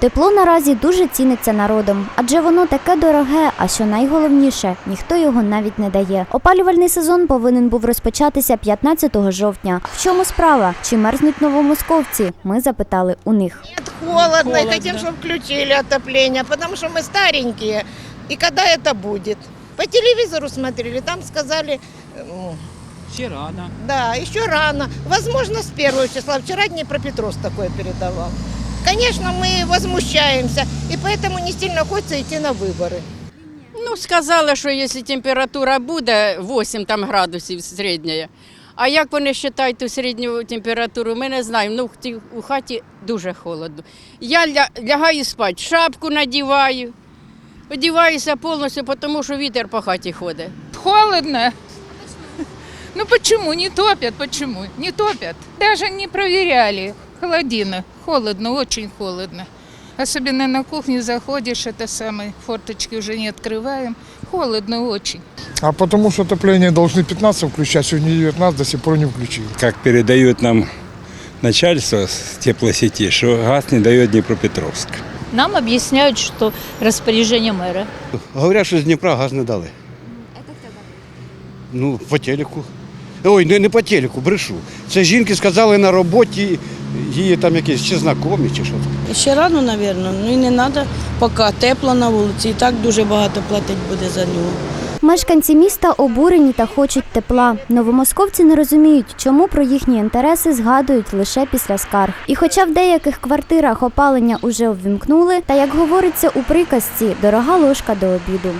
Тепло наразі дуже ціниться народом, адже воно таке дороге, а що найголовніше, ніхто його навіть не дає. Опалювальний сезон повинен був розпочатися 15 жовтня. В чому справа? Чи мерзнуть новомосковці? Ми запитали у них. Нет, холодно, и хотим, чтобы включили отопление, потому что мы старенькие. И когда это будет? По телевизору смотрели, там сказали, м, Ще рано. да, еще рано. Возможно, с первого числа. Вчера Днепропетровск такое передавал. Конечно, мы возмущаемся, и поэтому не сильно хочется идти на выборы. Ну, сказали, що якщо температура буде 8 там, градусів середня, а як вони вважають ту середню температуру, ми не знаємо. Ну, в ті- у хаті дуже холодно. Я ля- лягаю спати, шапку надіваю, одіваюся повністю, тому що вітер по хаті ходить. Холодно. Ну почему не топят? Почему не топят? Даже не проверяли. Холодина. Холодно, очень холодно. Особенно на кухне заходишь, это самое, форточки уже не открываем. Холодно очень. А потому что отопление должны 15 включать, сегодня 19 до сих пор не включили. как передают нам начальство с теплосети, что газ не дает Днепропетровск. Нам объясняют, что распоряжение мэра. Говорять, що з Дніпра газ не дали. Ну, по телеку. Ой, не, не по телеку, брешу. Це жінки сказали на роботі, її там якісь чи знайомі, чи що. Ще рано, мабуть. Ну і не треба, поки тепло на вулиці. І так дуже багато платить буде за нього. Мешканці міста обурені та хочуть тепла. Новомосковці не розуміють, чому про їхні інтереси згадують лише після скарг. І хоча в деяких квартирах опалення уже ввімкнули, та як говориться у приказці, дорога ложка до обіду.